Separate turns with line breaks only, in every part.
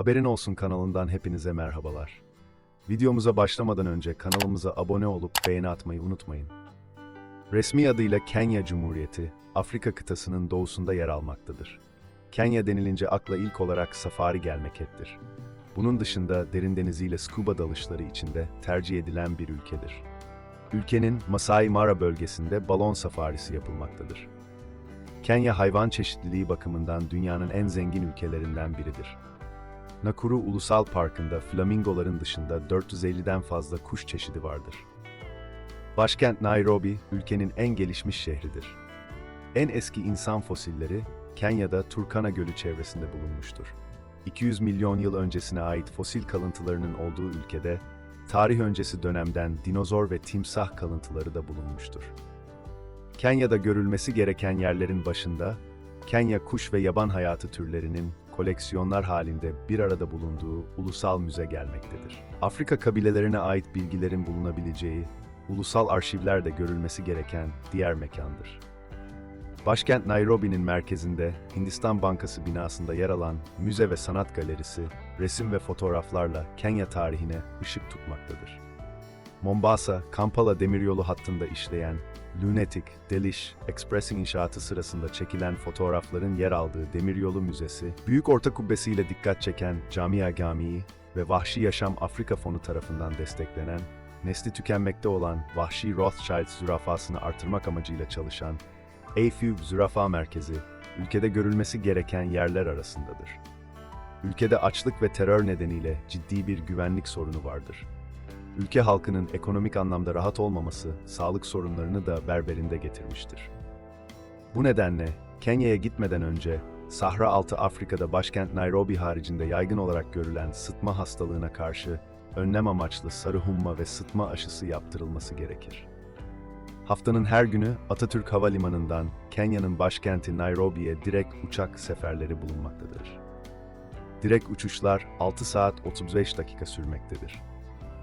Haberin Olsun kanalından hepinize merhabalar. Videomuza başlamadan önce kanalımıza abone olup beğeni atmayı unutmayın. Resmi adıyla Kenya Cumhuriyeti, Afrika kıtasının doğusunda yer almaktadır. Kenya denilince akla ilk olarak safari gelmektedir. Bunun dışında derin deniziyle scuba dalışları içinde tercih edilen bir ülkedir. Ülkenin Masai Mara bölgesinde balon safarisi yapılmaktadır. Kenya hayvan çeşitliliği bakımından dünyanın en zengin ülkelerinden biridir. Nakuru Ulusal Parkı'nda flamingoların dışında 450'den fazla kuş çeşidi vardır. Başkent Nairobi, ülkenin en gelişmiş şehridir. En eski insan fosilleri Kenya'da Turkana Gölü çevresinde bulunmuştur. 200 milyon yıl öncesine ait fosil kalıntılarının olduğu ülkede, tarih öncesi dönemden dinozor ve timsah kalıntıları da bulunmuştur. Kenya'da görülmesi gereken yerlerin başında, Kenya kuş ve yaban hayatı türlerinin koleksiyonlar halinde bir arada bulunduğu ulusal müze gelmektedir. Afrika kabilelerine ait bilgilerin bulunabileceği, ulusal arşivler de görülmesi gereken diğer mekandır. Başkent Nairobi'nin merkezinde Hindistan Bankası binasında yer alan Müze ve Sanat Galerisi, resim ve fotoğraflarla Kenya tarihine ışık tutmaktadır. Mombasa, Kampala demiryolu hattında işleyen Lunatic, Delish, Express'in inşaatı sırasında çekilen fotoğrafların yer aldığı Demiryolu Müzesi, Büyük Orta Kubbesi ile dikkat çeken Camia Gamii ve Vahşi Yaşam Afrika Fonu tarafından desteklenen, nesli tükenmekte olan Vahşi Rothschild zürafasını artırmak amacıyla çalışan AFÜB Zürafa Merkezi, ülkede görülmesi gereken yerler arasındadır. Ülkede açlık ve terör nedeniyle ciddi bir güvenlik sorunu vardır. Ülke halkının ekonomik anlamda rahat olmaması sağlık sorunlarını da berberinde getirmiştir. Bu nedenle Kenya'ya gitmeden önce Sahra Altı Afrika'da başkent Nairobi haricinde yaygın olarak görülen sıtma hastalığına karşı önlem amaçlı sarı humma ve sıtma aşısı yaptırılması gerekir. Haftanın her günü Atatürk Havalimanı'ndan Kenya'nın başkenti Nairobi'ye direkt uçak seferleri bulunmaktadır. Direkt uçuşlar 6 saat 35 dakika sürmektedir.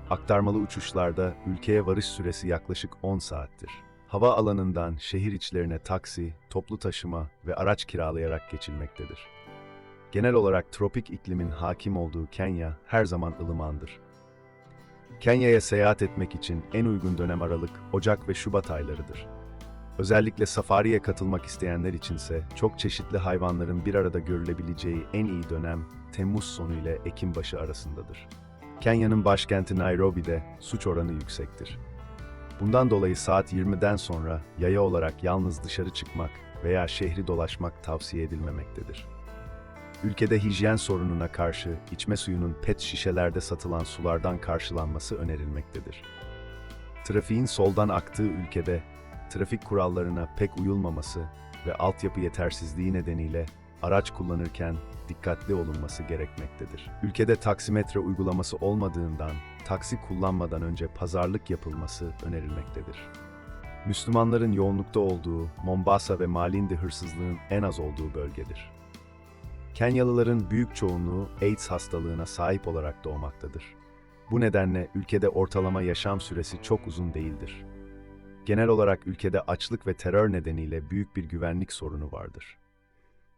Aktarmalı uçuşlarda ülkeye varış süresi yaklaşık 10 saattir. Hava alanından şehir içlerine taksi, toplu taşıma ve araç kiralayarak geçilmektedir. Genel olarak tropik iklimin hakim olduğu Kenya her zaman ılımandır. Kenya'ya seyahat etmek için en uygun dönem Aralık, Ocak ve Şubat aylarıdır. Özellikle safariye katılmak isteyenler içinse çok çeşitli hayvanların bir arada görülebileceği en iyi dönem Temmuz sonu ile Ekim başı arasındadır. Kenya'nın başkenti Nairobi'de suç oranı yüksektir. Bundan dolayı saat 20'den sonra yaya olarak yalnız dışarı çıkmak veya şehri dolaşmak tavsiye edilmemektedir. Ülkede hijyen sorununa karşı içme suyunun pet şişelerde satılan sulardan karşılanması önerilmektedir. Trafiğin soldan aktığı ülkede trafik kurallarına pek uyulmaması ve altyapı yetersizliği nedeniyle araç kullanırken dikkatli olunması gerekmektedir. Ülkede taksimetre uygulaması olmadığından taksi kullanmadan önce pazarlık yapılması önerilmektedir. Müslümanların yoğunlukta olduğu Mombasa ve Malindi hırsızlığın en az olduğu bölgedir. Kenyalıların büyük çoğunluğu AIDS hastalığına sahip olarak doğmaktadır. Bu nedenle ülkede ortalama yaşam süresi çok uzun değildir. Genel olarak ülkede açlık ve terör nedeniyle büyük bir güvenlik sorunu vardır.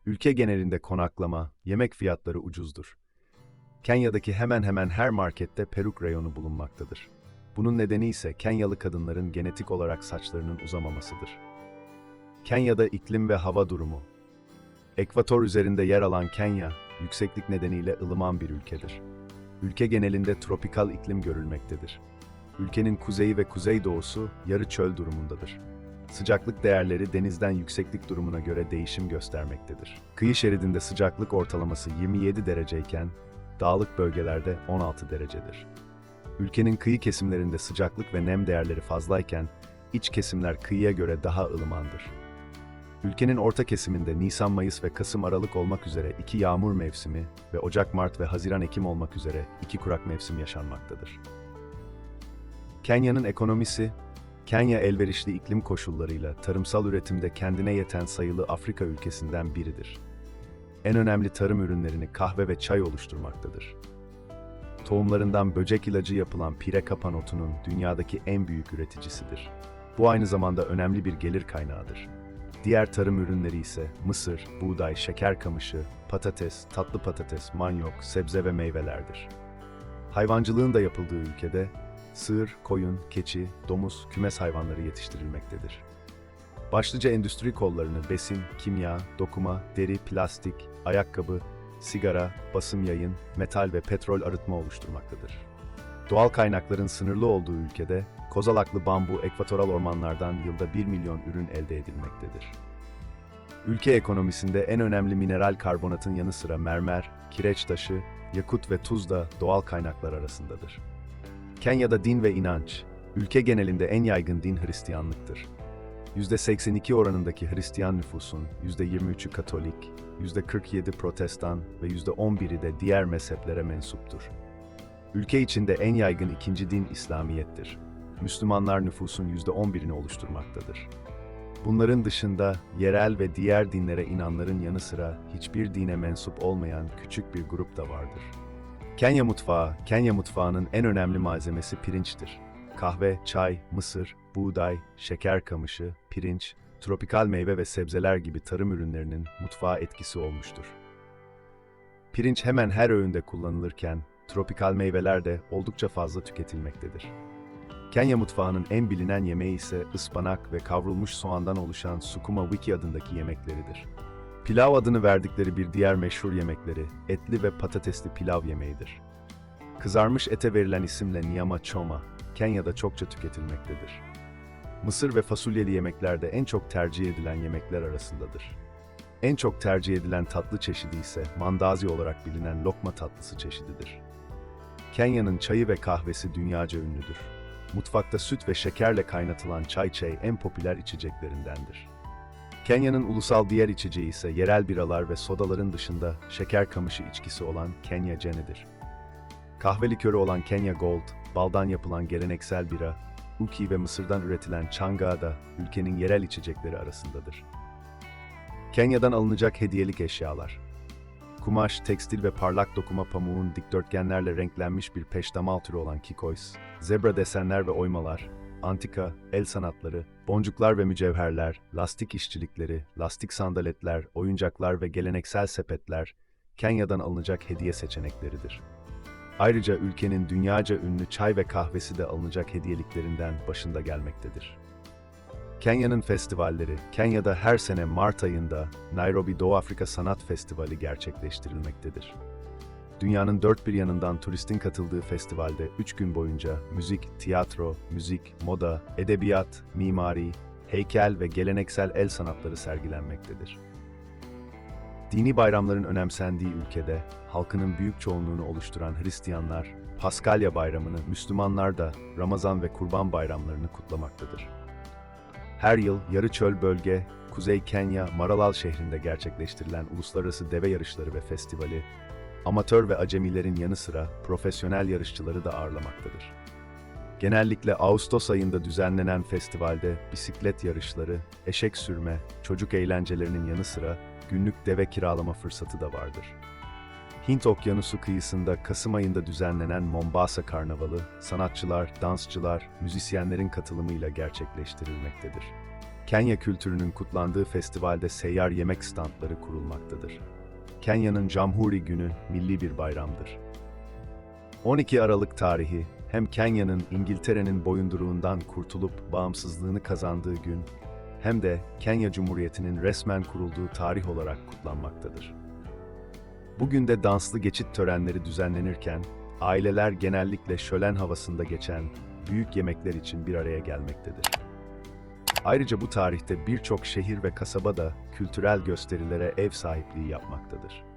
Ülke genelinde konaklama, yemek fiyatları ucuzdur. Kenya'daki hemen hemen her markette peruk reyonu bulunmaktadır. Bunun nedeni ise Kenyalı kadınların genetik olarak saçlarının uzamamasıdır. Kenya'da iklim ve hava durumu. Ekvator üzerinde yer alan Kenya, yükseklik nedeniyle ılıman bir ülkedir. Ülke genelinde tropikal iklim görülmektedir. Ülkenin kuzeyi ve kuzeydoğusu yarı çöl durumundadır. Sıcaklık değerleri denizden yükseklik durumuna göre değişim göstermektedir. Kıyı şeridinde sıcaklık ortalaması 27 dereceyken, dağlık bölgelerde 16 derecedir. Ülkenin kıyı kesimlerinde sıcaklık ve nem değerleri fazlayken, iç kesimler kıyıya göre daha ılımandır. Ülkenin orta kesiminde Nisan, Mayıs ve Kasım, Aralık olmak üzere iki yağmur mevsimi ve Ocak, Mart ve Haziran, Ekim olmak üzere iki kurak mevsim yaşanmaktadır. Kenya'nın ekonomisi, Kenya elverişli iklim koşullarıyla tarımsal üretimde kendine yeten sayılı Afrika ülkesinden biridir. En önemli tarım ürünlerini kahve ve çay oluşturmaktadır. Tohumlarından böcek ilacı yapılan pire kapan otunun dünyadaki en büyük üreticisidir. Bu aynı zamanda önemli bir gelir kaynağıdır. Diğer tarım ürünleri ise mısır, buğday, şeker kamışı, patates, tatlı patates, manyok, sebze ve meyvelerdir. Hayvancılığın da yapıldığı ülkede sığır, koyun, keçi, domuz, kümes hayvanları yetiştirilmektedir. Başlıca endüstri kollarını besin, kimya, dokuma, deri, plastik, ayakkabı, sigara, basım yayın, metal ve petrol arıtma oluşturmaktadır. Doğal kaynakların sınırlı olduğu ülkede kozalaklı bambu ekvatoral ormanlardan yılda 1 milyon ürün elde edilmektedir. Ülke ekonomisinde en önemli mineral karbonatın yanı sıra mermer, kireç taşı, yakut ve tuz da doğal kaynaklar arasındadır. Kenya'da din ve inanç, ülke genelinde en yaygın din Hristiyanlıktır. %82 oranındaki Hristiyan nüfusun %23'ü Katolik, %47 Protestan ve %11'i de diğer mezheplere mensuptur. Ülke içinde en yaygın ikinci din İslamiyettir. Müslümanlar nüfusun %11'ini oluşturmaktadır. Bunların dışında yerel ve diğer dinlere inanların yanı sıra hiçbir dine mensup olmayan küçük bir grup da vardır. Kenya mutfağı, Kenya mutfağının en önemli malzemesi pirinçtir. Kahve, çay, mısır, buğday, şeker kamışı, pirinç, tropikal meyve ve sebzeler gibi tarım ürünlerinin mutfağa etkisi olmuştur. Pirinç hemen her öğünde kullanılırken, tropikal meyveler de oldukça fazla tüketilmektedir. Kenya mutfağının en bilinen yemeği ise ıspanak ve kavrulmuş soğandan oluşan sukuma wiki adındaki yemekleridir. Pilav adını verdikleri bir diğer meşhur yemekleri, etli ve patatesli pilav yemeğidir. Kızarmış ete verilen isimle nyama choma, Kenya'da çokça tüketilmektedir. Mısır ve fasulyeli yemekler de en çok tercih edilen yemekler arasındadır. En çok tercih edilen tatlı çeşidi ise mandazi olarak bilinen lokma tatlısı çeşididir. Kenya'nın çayı ve kahvesi dünyaca ünlüdür. Mutfakta süt ve şekerle kaynatılan çay çay en popüler içeceklerindendir. Kenya'nın ulusal diğer içeceği ise yerel biralar ve sodaların dışında şeker kamışı içkisi olan Kenya Jenny'dir. Kahve likörü olan Kenya Gold, baldan yapılan geleneksel bira, uki ve mısırdan üretilen çanga da ülkenin yerel içecekleri arasındadır. Kenya'dan alınacak hediyelik eşyalar. Kumaş, tekstil ve parlak dokuma pamuğun dikdörtgenlerle renklenmiş bir peştemal türü olan kikois, zebra desenler ve oymalar, antika, el sanatları, boncuklar ve mücevherler, lastik işçilikleri, lastik sandaletler, oyuncaklar ve geleneksel sepetler, Kenya'dan alınacak hediye seçenekleridir. Ayrıca ülkenin dünyaca ünlü çay ve kahvesi de alınacak hediyeliklerinden başında gelmektedir. Kenya'nın festivalleri, Kenya'da her sene Mart ayında Nairobi Doğu Afrika Sanat Festivali gerçekleştirilmektedir. Dünyanın dört bir yanından turistin katıldığı festivalde 3 gün boyunca müzik, tiyatro, müzik, moda, edebiyat, mimari, heykel ve geleneksel el sanatları sergilenmektedir. Dini bayramların önemsendiği ülkede, halkının büyük çoğunluğunu oluşturan Hristiyanlar, Paskalya bayramını, Müslümanlar da Ramazan ve Kurban bayramlarını kutlamaktadır. Her yıl yarı çöl bölge, Kuzey Kenya, Maralal şehrinde gerçekleştirilen uluslararası deve yarışları ve festivali, amatör ve acemilerin yanı sıra profesyonel yarışçıları da ağırlamaktadır. Genellikle Ağustos ayında düzenlenen festivalde bisiklet yarışları, eşek sürme, çocuk eğlencelerinin yanı sıra günlük deve kiralama fırsatı da vardır. Hint Okyanusu kıyısında Kasım ayında düzenlenen Mombasa Karnavalı, sanatçılar, dansçılar, müzisyenlerin katılımıyla gerçekleştirilmektedir. Kenya kültürünün kutlandığı festivalde seyyar yemek standları kurulmaktadır. Kenya'nın Camhuri Günü milli bir bayramdır. 12 Aralık tarihi hem Kenya'nın İngiltere'nin boyunduruğundan kurtulup bağımsızlığını kazandığı gün hem de Kenya Cumhuriyeti'nin resmen kurulduğu tarih olarak kutlanmaktadır. Bugün de danslı geçit törenleri düzenlenirken, aileler genellikle şölen havasında geçen büyük yemekler için bir araya gelmektedir. Ayrıca bu tarihte birçok şehir ve kasaba da kültürel gösterilere ev sahipliği yapmaktadır.